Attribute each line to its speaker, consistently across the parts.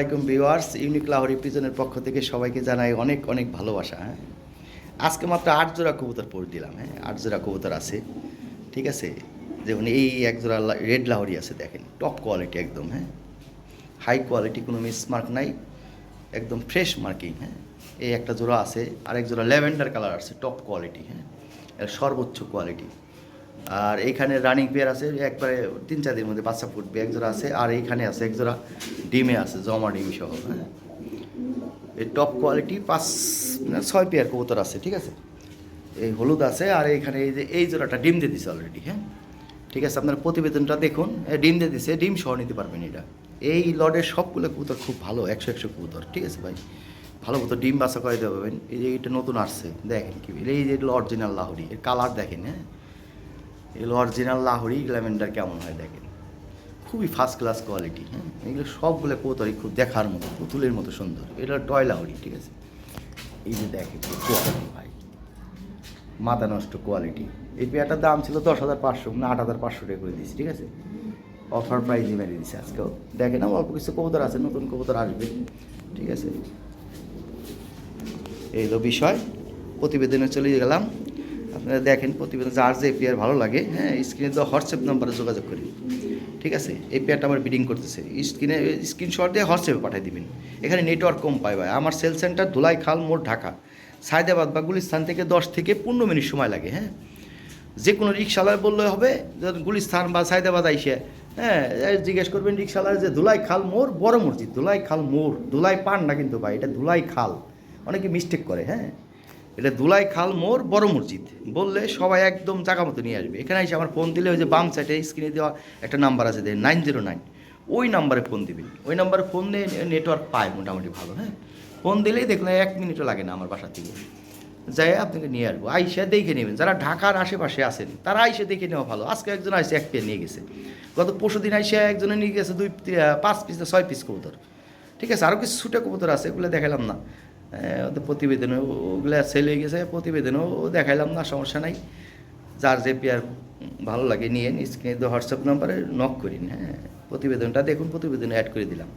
Speaker 1: আলাইকুম viewers, unique Lahori প্রিজনের পক্ষ থেকে সবাইকে জানাই অনেক অনেক ভালোবাসা হ্যাঁ? আজকে মাত্র আট জোড়া কবুতর পড়ে দিলাম হ্যাঁ? আট জোড়া কবুতর আছে, ঠিক আছে? যেমন এই এক জোড়া রেড লাহোরি আছে, দেখেন টপ কোয়ালিটি একদম হ্যাঁ? হাই কোয়ালিটি কোনো মিসমার্ক নাই, একদম ফ্রেশ মার্কিং হ্যাঁ? এই একটা জোড়া আছে আর এক জোড়া ল্যাভেন্ডার কালার আছে টপ কোয়ালিটি হ্যাঁ? সর্বোচ্চ কোয়ালিটি আর এইখানে রানিং পেয়ার আছে, একবারে তিন চার দিনের মধ্যে বাচ্চা ফুটবে এক জোড়া আছে, আর এইখানে আছে একজোড়া ডিমে আছে, জমা ডিম সহ হ্যাঁ। এই টপ কোয়ালিটি পাঁচ ছয় পেয়ার কবুতর আছে, ঠিক আছে? এই হলুদ আছে, আর এইখানে এই যে, এই জোড়াটা ডিম দিয়ে দিছে অলরেডি হ্যাঁ? ঠিক আছে, আপনার প্রতিবেদনটা দেখুন ডিম দিয়ে দিছে, ডিম সহ নিতে পারবেন এটা। এই লডের সবগুলো কবুতর খুব ভালো, একশো একশো কবুতর, ঠিক আছে ভাই? ভালো মতো ডিম বাসা করে দিতে পারবেন এই যে, এটা নতুন আসছে, দেখেন কি, এই যে অরিজিনাল লাহরি, এর কালার দেখেন হ্যাঁ? এগুলো অরিজিনাল লাহরি ল্যাভেন্ডার কেমন হয় দেখেন। খুবই ফার্স্ট ক্লাস কোয়ালিটি হ্যাঁ? এগুলো সবগুলো কৌতরি খুব দেখার মতো, পুতুলের মতো সুন্দর। এটা টয় লাহরি, ঠিক আছে? এই যে দেখে কোয়ালিটি ভাই। মাথা নষ্ট কোয়ালিটি এই পেয়ারটার দাম ছিল দশ হাজার পাঁচশো, না আট হাজার পাঁচশো টাকা করে দিয়েছি, ঠিক আছে? অফার প্রাইজে মেরে দিয়েছি আজকেও। দেখেন অল্প কিছু কবুতর আছে, নতুন কবুতর আসবে, ঠিক আছে? এই হলো বিষয়। প্রতিবেদনে চলে গেলাম। আপনারা দেখেন প্রতিবেদন, যার যে পেয়ার ভালো লাগে হ্যাঁ স্ক্রিনে তো হোয়াটসঅ্যাপ নাম্বারে যোগাযোগ করি ঠিক আছে? এই পেয়ারটা আমার বিডিং করতেছে। স্ক্রিনে স্ক্রিনশট দিয়ে হোয়াটসঅ্যাপে পাঠিয়ে দিবেন। এখানে নেটওয়ার্ক কম পায় ভাই। আমার সেল সেন্টার ধুলাই খাল মোড়, ঢাকা। সায়দাবাদ বা গুলিস্তান থেকে দশ থেকে পনেরো মিনিট সময় লাগে হ্যাঁ। যে কোনো রিক্সাওয়ালা বললে হবে, ধরুন গুলিস্তান বা সায়দাবাদ আইসে হ্যাঁ জিজ্ঞেস করবেন রিক্সাওয়ালার যে ধুলাই খাল মোড়, বড় মসজিদ, ধুলাই খাল মোড়, ধুলাই পান না কিন্তু ভাই, এটা ধুলাই খাল। অনেকে মিস্টেক করে হ্যাঁ। এটা দুলাই খাল মোড় বড় মসজিদ। বললে সবাই একদম জায়গা মতো নিয়ে আসবে। এখানে এসে আমার ফোন দিলে ওই যে বাম সাইডে স্ক্রিনে দেওয়া একটা নাম্বার আছে দেয় নাইন জিরো নাইন ওই নাম্বারে ফোন দিবেন। ওই নাম্বারে ফোন দিয়ে নেটওয়ার্ক পায় মোটামুটি ভালো হ্যাঁ? ফোন দিলেই দেখলেন এক মিনিটও লাগে না আমার বাসা থেকে। যাই আপনাকে নিয়ে আসব। আইসা দেখে নেবেন। যারা ঢাকার আশেপাশে আছেন, তারা আইসা দেখে নেওয়া ভালো। আজকে একজন আইসে এক পেয়ে নিয়ে গেছে। গত পরশু দিন আইসা একজনে নিয়ে গেছে দুই পাঁচ পিস ছয় পিস কবুতর। ঠিক আছে? আরও কিছু ছুটে কবুতর আছে এগুলো দেখালাম না। প্রতিবেদনে ওগুলো সেল হয়ে গেছে, প্রতিবেদনেও দেখাইলাম, না, সমস্যা নাই। যার যে পেয়ার ভালো লাগে নিয়ে স্ক্রিনে তো হোয়াটসঅ্যাপ নাম্বারে নক করিন হ্যাঁ। প্রতিবেদনটা দেখুন, প্রতিবেদনে অ্যাড করে দিলাম।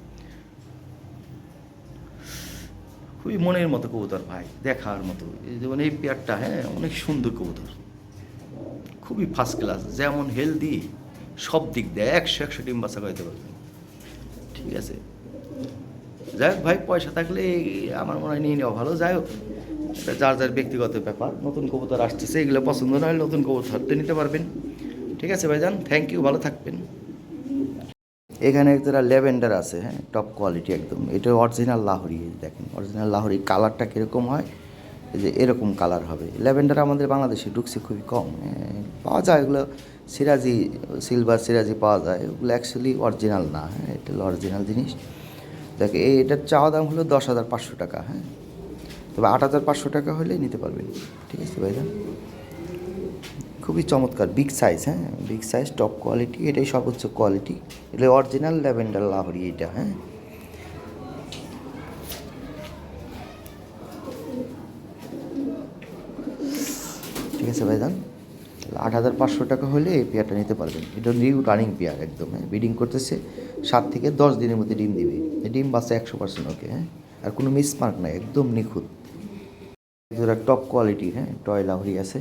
Speaker 1: খুবই মনের মতো কবুতর ভাই, দেখার মতো। এই যেমন এই পেয়ারটা হ্যাঁ অনেক সুন্দর কবুতর। খুবই ফার্স্ট ক্লাস যেমন হেলদি সব দিক দিয়ে একশো একশো ডিম বাসা করতে পারবেন। ঠিক আছে? যাই হোক, ভাই, পয়সা থাকলে আমার মনে হয় নিয়ে নেওয়া ভালো। যাই হোক যার যার ব্যক্তিগত ব্যাপার, নতুন কবুতর আসতেছে, এগুলো পছন্দ না হলে নতুন কবুতর নিতে পারবেন। ঠিক আছে, ভাইজান থ্যাংক ইউ ভালো থাকবেন। এখানে একটা ল্যাভেন্ডার আছে হ্যাঁ টপ কোয়ালিটি একদম। এটা অরিজিনাল লাহরি, দেখেন অরিজিনাল লাহরি কালারটা কীরকম হয় যে এরকম কালার হবে। ল্যাভেন্ডার আমাদের বাংলাদেশে ঢুকছে খুবই কম পাওয়া যায় এগুলো, সিরাজি সিলভার সিরাজি পাওয়া যায় ওগুলো অ্যাকচুয়ালি অরিজিনাল না হ্যাঁ এটা অরিজিনাল জিনিস। দেখে, এই এটার চাওয়া দাম হলো দশ হাজার পাঁচশো টাকা হ্যাঁ? তবে আট হাজার পাঁচশো টাকা হলেই নিতে পারবেন ঠিক আছে ভাইজান? খুবই চমৎকার বিগ সাইজ হ্যাঁ? বিগ সাইজ টপ কোয়ালিটি এটাই সর্বোচ্চ কোয়ালিটি এটা অরিজিনাল ল্যাভেন্ডার লাহরি এটা হ্যাঁ? ঠিক আছে ভাইজান? আট হাজার পাঁচশো টাকা হলে এই পেয়ারটা নিতে পারবেন। এটা নিউ রানিং পেয়ার একদম হ্যাঁ ব্রিডিং করতেছে। সাত থেকে দশ দিনের মধ্যে ডিম দিবে। ডিম বাচ্চা একশো পার্সেন্ট ওকে হ্যাঁ? আর কোনো মিসমার্ক নাই, একদম নিখুঁত। এজোড়া টপ কোয়ালিটি হ্যাঁ টয় লাহরি আছে।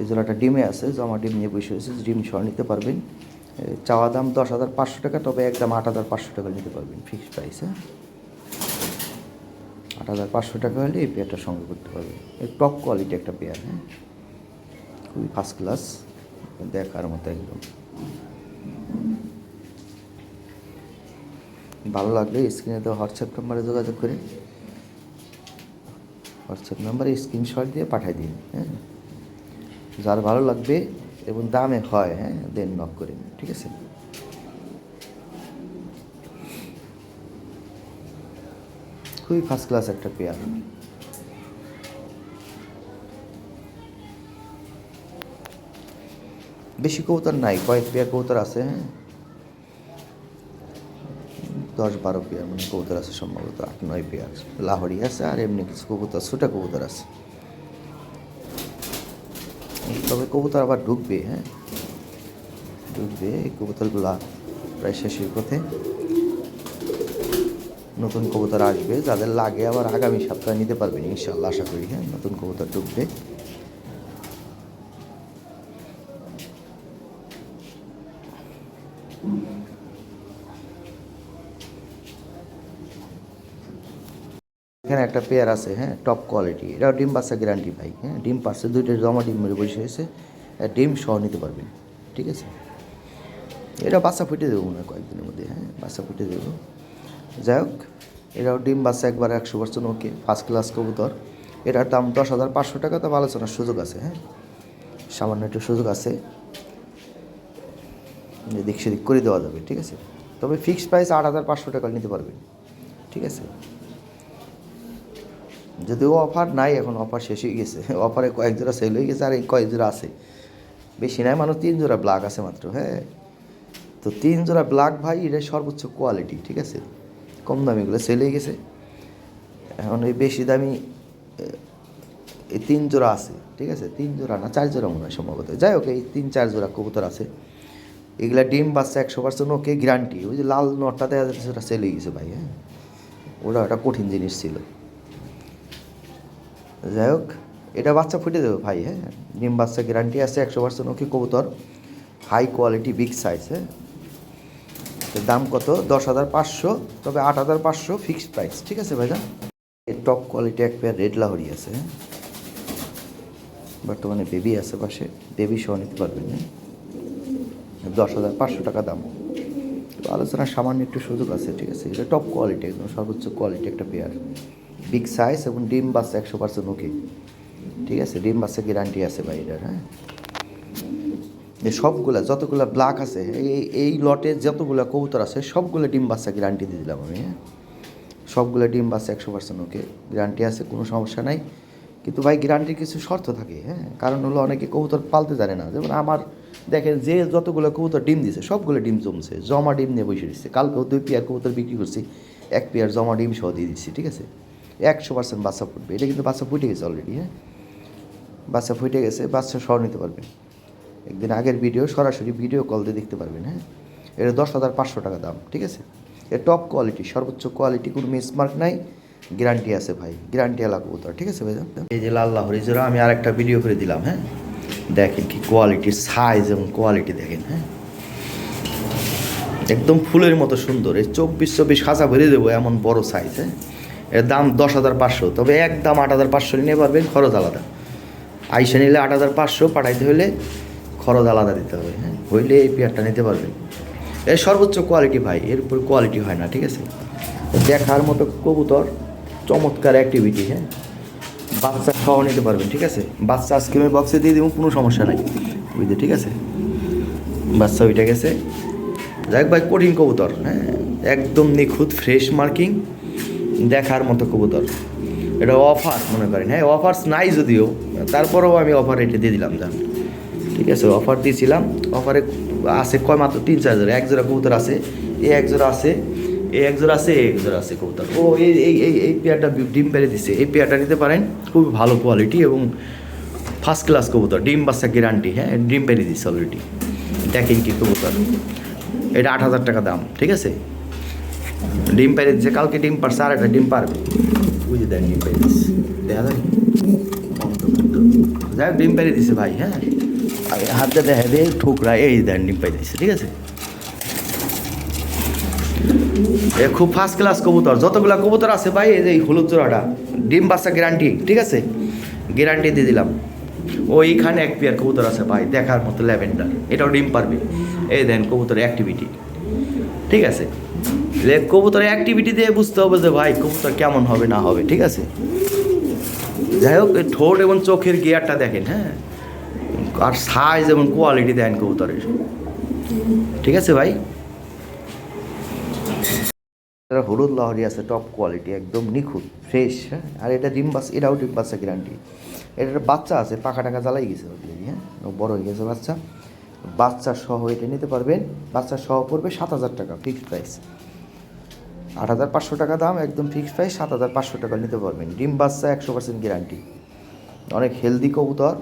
Speaker 1: এই ডিমে আছে, জমা ডিম নিয়ে বসে হয়েছে ডিম সহ নিতে পারবেন। চাওয়া দাম দশ হাজার পাঁচশো টাকা, তবে একদম আট হাজার পাঁচশো টাকা নিতে পারবেন ফিক্সড প্রাইস হ্যাঁ? আট হাজার পাঁচশো টাকা হলে এই পেয়ারটা সংগ্রহ করতে পারবেন। টপ কোয়ালিটি একটা পেয়ার হ্যাঁ? খুবই ফার্স্ট ক্লাস দেখার মতো একদম ভালো লাগলে স্ক্রিনে তো হোয়াটসঅ্যাপ নাম্বারে যোগাযোগ করে। হোয়াটসঅ্যাপ নাম্বারে স্ক্রিনশট দিয়ে পাঠিয়ে দিন হ্যাঁ। যার ভালো লাগবে এবং দামে হয় হ্যাঁ দেন নক করে ঠিক আছে? খুবই ফার্স্ট ক্লাস একটা পেয়ার বেশি কবুতর নাই, কয়েক পেয়ার কবুতর আছে হ্যাঁ? দশ বারো পেয়ার মানে কবুতর আছে সম্ভবত, আট নয় পেয়ার। লাহরি আছে আর এমনি কিছু কবুতর, ছোটা কবুতর আছে। তবে কবুতর আবার ঢুকবে হ্যাঁ? ঢুকবে, এই কবুতরগুলা প্রায় শেষের পথে। নতুন কবুতর আসবে, যাদের লাগে আবার আগামী সপ্তাহে নিতে পারবেন, ইনশাল্লাহ আশা করি হ্যাঁ? নতুন কবুতর ঢুকবে। এখানে একটা পেয়ার আছে হ্যাঁ টপ কোয়ালিটি এটাও ডিম বাচ্চা গ্যারান্টি ভাই হ্যাঁ ডিম পাচ্ছে, দুইটা জমা ডিম মেরে বসে এসে ডিম সহ নিতে পারবেন, ঠিক আছে? এটা বাচ্চা ফুটে দেবো মনে হয় কয়েকদিনের মধ্যে হ্যাঁ বাচ্চা ফুটে দেবো। যাই হোক, এটাও ডিম বাচ্চা একবার একশো পার্সেন্ট ওকে ফার্স্ট ক্লাস কবুতর। এটার দাম দশ হাজার পাঁচশো টাকা, তো আলোচনার সুযোগ আছে হ্যাঁ। সামান্য একটু সুযোগ আছে। এদিক সেদিক করে দেওয়া যাবে, ঠিক আছে? তবে ফিক্সড প্রাইস আট হাজার পাঁচশো টাকা নিতে পারবেন, ঠিক আছে? যদিও অফার নাই, এখন অফার শেষ হয়ে গেছে। অফারে কয়েক জোড়া সেল হয়ে গেছে আর এই কয়েক জোড়া আছে। বেশি নাই মানুষ তিন জোড়া ব্ল্যাক আছে মাত্র হ্যাঁ। তো তিন জোড়া ব্ল্যাক ভাই এটা সর্বোচ্চ কোয়ালিটি ঠিক আছে? কম দামিগুলো সেল হয়ে গেছে। এখন এই বেশি দামি এই তিন জোড়া আছে, ঠিক আছে? তিন জোড়া না, চার জোড়া মনে হয় সম্ভবত। যাই হোক, এই তিন, চার জোড়া কবুতর আছে। এগুলা ডিম বাচ্চা একশো পার্সেন্ট ওকে গ্যারান্টি ওই যে লাল নটটা দেখা যাচ্ছে, সেটা সেল হয়ে গেছে ভাই হ্যাঁ। ওটা একটা কঠিন জিনিস ছিল। যাই হোক, এটা বাচ্চা ফুটে দেবে ভাই হ্যাঁ? ডিম বাচ্চা গ্যারান্টি আছে একশো পার্সেন্ট, ওকে কবুতর। হাই কোয়ালিটি বিগ সাইজ হ্যাঁ? দাম কত? দশ হাজার পাঁচশো, তবে আট হাজার পাঁচশো ফিক্সড প্রাইস ঠিক আছে ভাইজান? এর টপ কোয়ালিটি এক পেয়ার রেড লাহরি আছে হ্যাঁ? বর্তমানে বেবি আছে পাশে বেবি সহ নিতে পারবেন হ্যাঁ? দশ হাজার পাঁচশো টাকা দাম। আলোচনার সামান্য একটু সুযোগ আছে, ঠিক আছে? এটা টপ কোয়ালিটি একদম সর্বোচ্চ কোয়ালিটি একটা পেয়ার বিগ সাইজ এবং ডিম বাচ্চা একশো পার্সেন্ট ওকে ঠিক আছে? ডিম বাচ্চা গ্যারান্টি আছে ভাই এটার হ্যাঁ? এই সবগুলা, যতগুলা ব্ল্যাক আছে, এই এই লটে যতগুলা কবুতর আছে, সবগুলো ডিম বাচ্চা গ্যারান্টি দিয়ে দিলাম আমি হ্যাঁ? সবগুলো ডিম বাচ্চা একশো পার্সেন্ট ওকে গ্যারান্টি আছে, কোনো সমস্যা নাই। কিন্তু ভাই গ্যারান্টির কিছু শর্ত থাকে হ্যাঁ? কারণ হলো অনেকে কবুতর পালতে জানে না। যেমন আমার, দেখেন যে যতগুলো কবুতর ডিম দিছে, সবগুলো ডিম জমছে, জমা ডিম নিয়ে বসে দিচ্ছে কালকেও দুই পেয়ার কবুতর বিক্রি করছি, এক পেয়ার জমা ডিম সহ দিয়ে দিচ্ছি, ঠিক আছে? একশো পার্সেন্ট বাচ্চা ফুটবে। এটা কিন্তু বাচ্চা ফুটে গেছে অলরেডি হ্যাঁ? বাচ্চা ফুটে গেছে, বাচ্চা সহ নিতে পারবেন একদিন আগের ভিডিও সরাসরি ভিডিও কল দিয়ে দেখতে পারবেন হ্যাঁ? এটা দশ হাজার পাঁচশো টাকা দাম, ঠিক আছে? এর টপ কোয়ালিটি সর্বোচ্চ কোয়ালিটি কোনো মিসমার্ক নাই গ্যারান্টি আছে ভাই গ্যারান্টি এলা কবুতর ঠিক আছে ভাই? এই যে লাল লাহরি জোড়া, আমি আর একটা ভিডিও করে দিলাম হ্যাঁ? দেখেন কি কোয়ালিটি সাইজ এবং কোয়ালিটি দেখেন হ্যাঁ? একদম ফুলের মতো সুন্দর, এই চব্বিশ চব্বিশ খাঁচা ভরে দেবো এমন বড় সাইজ হ্যাঁ? এর দাম দশ হাজার পাঁচশো। তবে এক দাম আট হাজার পাঁচশো নিয়ে পারবেন খরচ আলাদা। আইসা নিলে আট হাজার পাঁচশো, পাঠাইতে হলে খরচ আলাদা দিতে হবে হ্যাঁ? হইলে এই পেয়ারটা নিতে পারবেন এর সর্বোচ্চ কোয়ালিটি ভাই, এর উপর কোয়ালিটি হয় না, ঠিক আছে? দেখার মতো কবুতর, চমৎকার অ্যাক্টিভিটি হ্যাঁ? বাচ্চা খাওয়া নিতে পারবেন ঠিক আছে? বাচ্চা আজকে আমি বক্সে দিয়ে দেবো, কোনো সমস্যা নাই। বুঝতে ঠিক আছে? বাচ্চা ওইটা গেছে। যাই ভাই, কঠিন কবুতর হ্যাঁ? একদম নিখুঁত ফ্রেশ মার্কিং দেখার মতো কবুতর। এটা অফার মনে করেন হ্যাঁ অফার্স নাই যদিও, তারপরেও আমি অফার এটা দিয়ে দিলাম, জান। ঠিক আছে, অফার দিয়েছিলাম, অফারে আছে কয় মাত্র? তিন, চার জোড়া এক জোড়া কবুতর আছে এই এক জোড়া আছে এই এক জোড়া আছে এই এক জোড়া আছে কবুতর। ও, এই এই এই এই পেয়ারটা ডিম পেরে দিছে। এই পেয়ারটা নিতে পারেন, খুবই ভালো কোয়ালিটি এবং ফার্স্ট ক্লাস কবুতর, ডিম বাচ্চা গ্যারান্টি হ্যাঁ ডিম পেরে দিচ্ছে অলরেডি দেখেন কি কবুতর। এটা আট হাজার টাকা দাম, ঠিক আছে? ডিম পেরে দিচ্ছে কালকে ডিম পারছে আর একটা ডিম পারবে। বুঝে দেন ডিম পেরে দিচ্ছে দেখা যাই ডিম পেরে দিছে ভাই হ্যাঁ। আর হাতে দেখা দিয়ে ঠুকরা এই দেন ডিম পেরে দিচ্ছে ঠিক আছে? এ খুব ফার্স্ট ক্লাস কবুতর যতগুলা কবুতর আছে ভাই এই যে হলুদ জোড়াটা ডিম বাচ্চা গ্যারান্টি ঠিক আছে? গ্যারান্টি দিয়ে দিলাম। ওইখানে এক পেয়ার কবুতর আছে ভাই দেখার মতো ল্যাভেন্ডার এটাও ডিম পারবে। এই দেন কবুতর অ্যাক্টিভিটি ঠিক আছে? লে, কবুতরের অ্যাক্টিভিটি দিয়ে বুঝতে হবে যে ভাই কবুতর কেমন হবে, না হবে, ঠিক আছে? যাই হোক ঠোঁট এবং চোখের গিয়ারটা দেখেন হ্যাঁ? আর সাইজ এবং কোয়ালিটি দেন কবুতরের। ঠিক আছে ভাই? হলুদ লহরি আছে টপ কোয়ালিটি একদম নিখুঁত ফ্রেশ হ্যাঁ? আর এটা ডিম বাস এটাও ডিম বাচ্চা গ্যারান্টি এটার বাচ্চা আছে, পাখা টাকা জ্বালাই গেছে হ্যাঁ? বড় হয়ে গেছে বাচ্চা। বাচ্চা সহ এটা নিতে পারবেন। বাচ্চা সহ পড়বে সাত হাজার টাকা ফিক্সড প্রাইস আট হাজার পাঁচশো টাকা দাম, একদম ফিক্সড প্রাইস সাত হাজার পাঁচশো টাকা নিতে পারবেন। ডিম বাচ্চা একশো পার্সেন্ট গ্যারান্টি অনেক হেলদি কবুতর।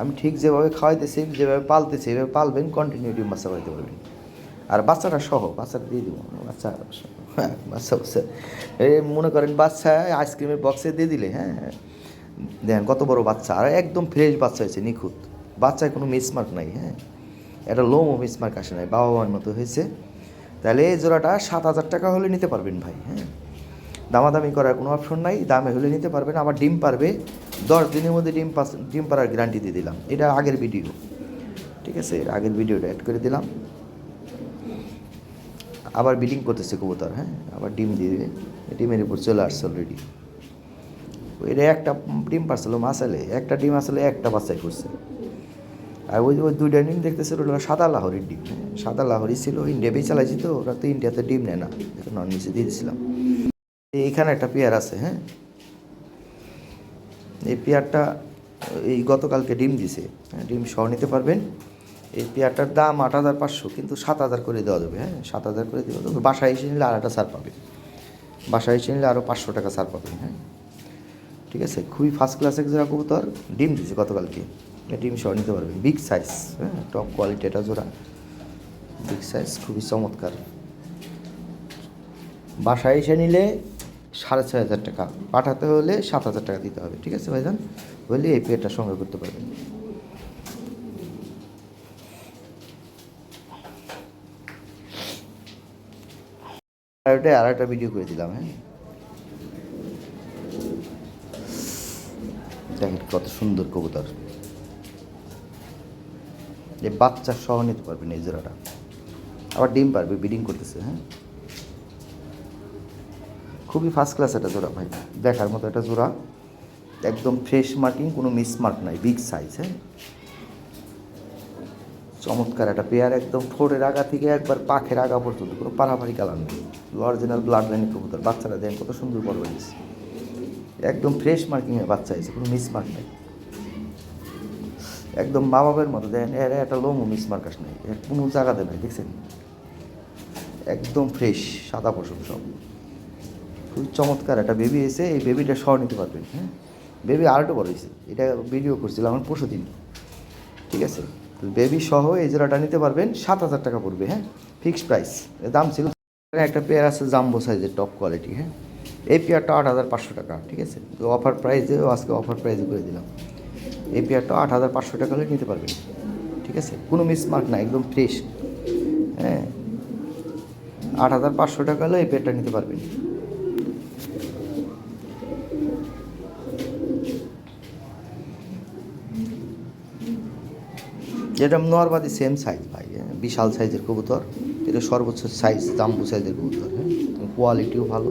Speaker 1: আমি ঠিক যেভাবে খাওয়াইতেছি, যেভাবে পালতেছি, এভাবে পালবেন কন্টিনিউ ডিম বাচ্চা পাইতে পারবেন। আর বাচ্চাটা সহ, বাচ্চাটা দিয়ে দেবো। বাচ্চা হ্যাঁ বাচ্চা বাচ্চা। এই মনে করেন বাচ্চা আইসক্রিমের বক্সে দিয়ে দিলে হ্যাঁ দেখেন কত বড় বাচ্চা। আর একদম ফ্রেশ বাচ্চা হয়েছে, নিখুঁত। বাচ্চায় কোনো মিসমার্ক নাই হ্যাঁ? এটা লোমও মিসমার্ক আসে নাই বাবা মার মতো হয়েছে। তাহলে এই জোড়াটা সাত হাজার টাকা হলে নিতে পারবেন ভাই হ্যাঁ? দামাদামি করার কোনো অপশন নাই, দামে হলে নিতে পারবেন। আবার ডিম পারবে, দশ দিনের মধ্যে ডিম পাস, ডিম পারার গ্যারান্টি দিয়ে দিলাম। এটা আগের ভিডিও ঠিক আছে, এর আগের ভিডিওটা অ্যাড করে দিলাম। আবার বিডিং করতেছে কবুতর হ্যাঁ? আবার ডিম দিয়ে দেবে। ডিমের উপর চলে আসছে অলরেডি এটা একটা ডিম পারছিল মাসালে একটা ডিম আসলে একটা বাচ্চাই করছে আর ওই ওই দুইটা ডিম দেখতেছিল ওটা সাদা লাহরির ডিম হ্যাঁ, সাদা লাহরি ছিল ইন্ডিয়া চালাইছি তো ওরা তো ইন্ডিয়াতে ডিম নেয় না নন নিচে দিয়ে দিয়েছিলাম এইখানে একটা পেয়ার আছে হ্যাঁ? এই পেয়ারটা এই গতকালকে ডিম দিছে হ্যাঁ? ডিম সহ নিতে পারবেন। এই পেয়ারটার দাম আট হাজার পাঁচশো কিন্তু সাত হাজার করে দেওয়া যাবে হ্যাঁ? সাত হাজার করে দেওয়া যাবে। বাসায় এসে নিলে আর একটা ছাড় পাবেন। বাসায় এসে নিলে আরও পাঁচশো টাকা ছাড় পাবেন হ্যাঁ? ঠিক আছে? খুবই ফার্স্ট ক্লাস জোড়া কবুতর ডিম দিছে গতকালকে। ডিম সহ নিতে পারবেন। বিগ সাইজ হ্যাঁ টপ কোয়ালিটি এটা জোড়া। বিগ সাইজ খুবই চমৎকার। বাসায় এসে নিলে সাড়ে ছয় হাজার টাকা, পাঠাতে হলে সাত হাজার টাকা দিতে হবে, ঠিক আছে ভাইজান? হলে এই পেটা সংগ্রহ করতে পারবেন। আর ওটা আর একটা ভিডিও করে দিলাম হ্যাঁ। দেখেন কত সুন্দর কবুতর। যে বাচ্চা সহ নিতে পারবেন এই জোড়াটা। আবার ডিম পারবে, ব্রিডিং করতেছে হ্যাঁ? খুবই ফার্স্ট ক্লাস একটা জোড়া ভাই। দেখার মতো একটা জোড়া। একদম ফ্রেশ মার্কিং কোনো মিস মার্ক নাই বিগ সাইজ হ্যাঁ? চমৎকার একটা পেয়ার একদম ফোরের আগা থেকে একবার পাখের আগা পর্যন্ত, কোনো পাড়াপাড়ি কালার নেই। অরিজিনাল ব্লাড লাইন কবুতর, বাচ্চারা দেন কত সুন্দর হয়েছে। একদম ফ্রেশ মার্কিংয়ের বাচ্চা হয়েছে, কোনো মিস মার্ক নেই। একদম মা বাবার মতো দেন এর একটা লোমও মিস মার্কাস নেই, এর কোনো জায়গাতে নাই, দেখছেন? একদম ফ্রেশ সাদা পশম সব। খুব চমৎকার একটা বেবি এসে এই বেবিটা সহ নিতে পারবেন হ্যাঁ? বেবি আরেকটু বড় হয়েছে, এটা ভিডিও করছিলাম আমার পরশু দিন। ঠিক আছে? তো বেবি সহ এই জোড়াটা নিতে পারবেন, সাত হাজার টাকা পড়বে হ্যাঁ? ফিক্সড প্রাইস দাম ছিল। একটা পেয়ার আছে জাম্বো সাইজের টপ কোয়ালিটি হ্যাঁ? এই পেয়ারটা আট হাজার পাঁচশো টাকা, ঠিক আছে? তো অফার প্রাইসে আজকে অফার প্রাইসে করে দিলাম। এই পেয়ারটা আট হাজার পাঁচশো টাকা হলে নিতে পারবেন। ঠিক আছে? কোনো মিসমার্ক না, একদম ফ্রেশ হ্যাঁ? আট হাজার পাঁচশো টাকা হলে এই পেয়ারটা নিতে পারবেন। যেটা নর্মালি সেম সাইজ ভাই হ্যাঁ? বিশাল সাইজের কবুতর। এটা সর্বোচ্চ সাইজ জাম্বু সাইজের কবুতর হ্যাঁ? কোয়ালিটিও ভালো।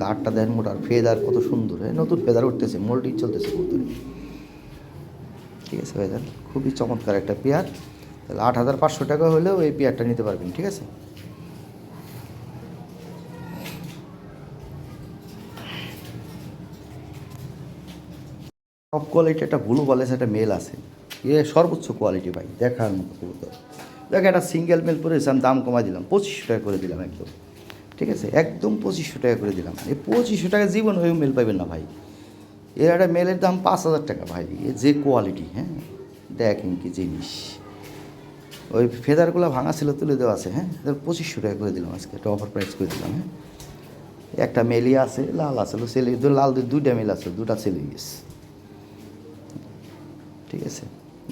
Speaker 1: গাঢ়টা দেন মোটার ফেদার কত সুন্দর হ্যাঁ? নতুন ফেদার উঠতেছে মোল্ডিং চলতেছে কবুতরে। আছে ভাইজান খুবই চমৎকার একটা পেয়ার। তাহলে আট হাজার পাঁচশো টাকা হলেও এই পেয়ারটা নিতে পারবেন, ঠিক আছে? টপ কোয়ালিটি একটা ব্লু বলেছে একটা মেল আছে। এ সর্বোচ্চ কোয়ালিটি ভাই, দেখার মতো কবুতর। দেখ একটা সিঙ্গেল মেল পরেছে আমি দাম কমাই দিলাম, পঁচিশশো টাকা করে দিলাম একদম। ঠিক আছে? একদম পঁচিশশো টাকা করে দিলাম। এই পঁচিশশো টাকা জীবন হয়েও মেল পাবেন না ভাই। এর একটা মেলের দাম পাঁচ হাজার টাকা ভাই, এ যে কোয়ালিটি হ্যাঁ? দেখেন কি জিনিস। ওই ফেদারগুলো ভাঙা ছিল, তুলে দেওয়া আছে হ্যাঁ? পঁচিশশো টাকা করে দিলাম আজকে, একটা অফার প্রাইস করে দিলাম হ্যাঁ? একটা মেলি আছে, লাল আছে ছেলে লাল দুইটা মেল আছে দুটা ছেলে গেছে। ঠিক আছে?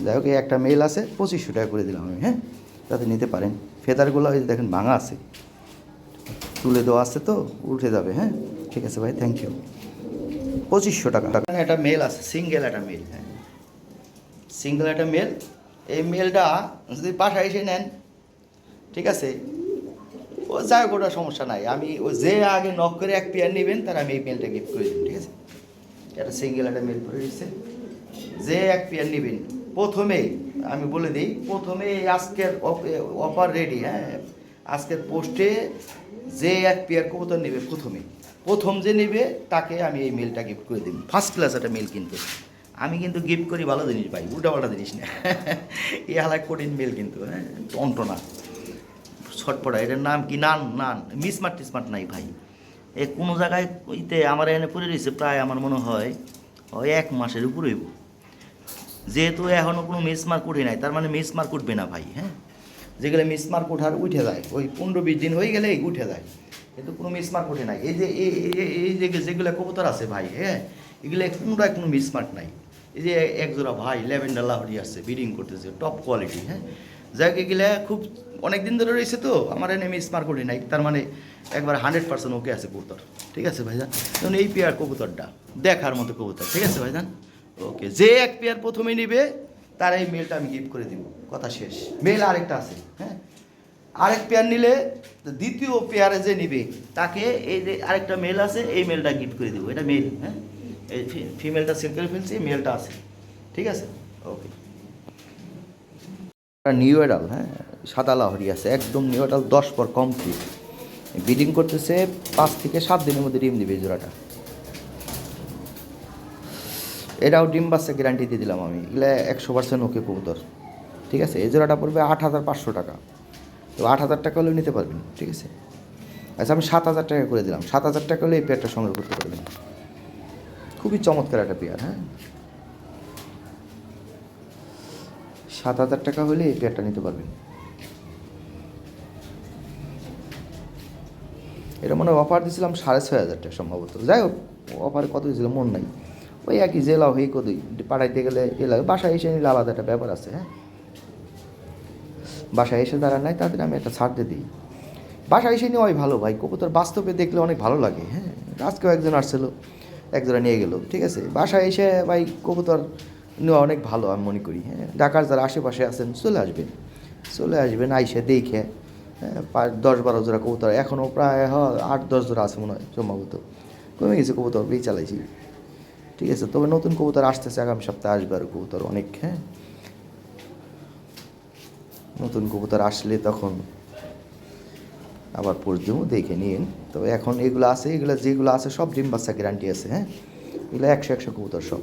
Speaker 1: যাই হোক একটা মেল আছে, পঁচিশশো টাকা করে দিলাম আমি হ্যাঁ? যাতে নিতে পারেন। ফেদারগুলো ওই দেখেন ভাঙা আছে। তুলে দেওয়া আছে তো, উঠে যাবে হ্যাঁ? ঠিক আছে ভাই থ্যাংক ইউ পঁচিশশো টাকা। একটা মেল আছে সিঙ্গেল একটা মেল হ্যাঁ। সিঙ্গেল একটা মেল এই মেলটা যদি বাসায় এসে নেন, ঠিক আছে? ও যাই হোক, ওটা সমস্যা নাই। আমি ও যে আগে নক করে এক পেয়ার নেবেন তার আমি এই মেলটা গিফট করে দিন ঠিক আছে? একটা সিঙ্গেল একটা মেল করে দিচ্ছে যে এক পেয়ার নেবেন প্রথমেই আমি বলে দিই, প্রথমে আজকের অফার রেডি হ্যাঁ। আজকের পোস্টে যে এক পেয়ার কবুতর নেবে প্রথমে। প্রথম যে নেবে, তাকে আমি এই মেলটা গিফট করে দিই ফার্স্ট ক্লাস একটা মেল কিন্তু। আমি কিন্তু গিফট করি ভালো জিনিস পাই উল্টাপাল্টা জিনিস না। এ হালায় কঠিন মেল কিন্তু হ্যাঁ? টন্টনা। ছটপটা, এটার নাম কি? নান নান। মিসমার্ট টিসমার্ট নাই ভাই। এ কোনো জায়গায় ওইতে আমার এনে পড়ে রয়েছে, প্রায় আমার মনে হয়, ওই এক মাসের উপরে যেহেতু এখনও কোনো মিসমার্ক উঠে নাই, তার মানে মিসমার্ক উঠবে না ভাই হ্যাঁ? যেগুলো মিসমার্ক ওঠার উঠে যায়, ওই পনেরো বিশ দিন হয়ে গেলে উঠে যায়। কিন্তু কোনো মিসমার্ক ওঠে নাই। এই যে, এই- যে যেগুলো কবুতর আছে ভাই হ্যাঁ এগুলো কোনোটা কোনো মিসমার্ক নাই। এই যে এক জোড়া ভাই, ল্যাভেন্ডার লাহরি আসছে বিডিং করতেছে টপ কোয়ালিটি হ্যাঁ। যাই হোক, এগুলা খুব অনেক দিন ধরে রয়েছে তো, আমার এনে মিসমার্ক ওঠে নাই। তার মানে একবার হান্ড্রেড পার্সেন্ট ওকে আছে কবুতর। ঠিক আছে ভাইজান? যেমন এই পেয়ার কবুতরটা, দেখার মতো কবুতর। ঠিক আছে ভাইজান? ওকে যে এক পেয়ার প্রথমে নিবে, তার এই মেলটা আমি গিফট করে দিব। কথা শেষ। মেল আরেকটা আছে। হ্যাঁ? আরেক পেয়ার নিলে দ্বিতীয় পেয়ারে যে নিবে, তাকে এই যে আরেকটা মেল আছে, এই মেলটা গিফট করে দিব। এটা মেল হ্যাঁ? এই ফিমেলটা সেল করে ফেলছি মেলটা আছে। ঠিক আছে? ওকে নিউ এডাল হ্যাঁ? সাদা লাহরি আছে, একদম নিউ এডাল দশ পর কমপ্লিট ব্রিডিং করতেছে পাঁচ থেকে সাত দিনের মধ্যে ডিম দিবে জোড়াটা। এটাও ডিম বাচ্চা গ্যারান্টি দিয়ে দিলাম আমি। এগুলো একশো পার্সেন্ট ওকে কবুতর। ঠিক আছে? এই জোড়াটা পড়বে আট হাজার পাঁচশো টাকা। তো আট হাজার টাকা হলেও নিতে পারবেন, ঠিক আছে? আচ্ছা আমি সাত হাজার টাকা করে দিলাম। সাত হাজার টাকা হলে এই পেয়ারটা সংগ্রহ করতে পারবেন। খুবই চমৎকার একটা পেয়ার হ্যাঁ? সাত হাজার টাকা হলে এই পেয়ারটা নিতে পারবেন। এটা মনে হয় অফার দিয়েছিলাম সাড়ে ছয় হাজার টাকা সম্ভবত। যাই হোক অফারে কত দিয়েছিল মন নাই। ওই একই জেলা হয়ে কত পাঠাইতে গেলে এ লাগে। বাসায় এসে নিলে আলাদা একটা ব্যাপার আছে হ্যাঁ? বাসায় এসে দাঁড়ান নাই তাদের আমি একটা ছাড় দিয়ে দিই। বাসায় এসে নেওয়াই ভালো ভাই কবুতর বাস্তবে দেখলে অনেক ভালো লাগে হ্যাঁ। আজকেও একজন আসছিল একজোড়া নিয়ে গেল ঠিক আছে। বাসায় এসে ভাই কবুতর নেওয়া অনেক ভালো আমি মনে করি হ্যাঁ। ঢাকার যারা আশেপাশে আছেন চলে আসবেন চলে আসবেন আইসে দেখে হ্যাঁ, দশ বারো জোড়া কবুতর এখনও প্রায় আট দশ জোড়া আছে মনে হয় সম্ভবত। কমে গেছে কবুতর বেই চালাইছি। ঠিক আছে তবে নতুন কবুতর আসতেছে আগামী সপ্তাহে আসবে আর কবুতর অনেক হ্যাঁ। নতুন কবুতর আসলে তখন আবার পর্যন্ত দেখে নিন। তবে এখন এগুলো আছে, এগুলো যেগুলো আছে সব ডিম বাচ্চা গ্যারান্টি আছে হ্যাঁ? এগুলো একশো একশো কবুতর সব।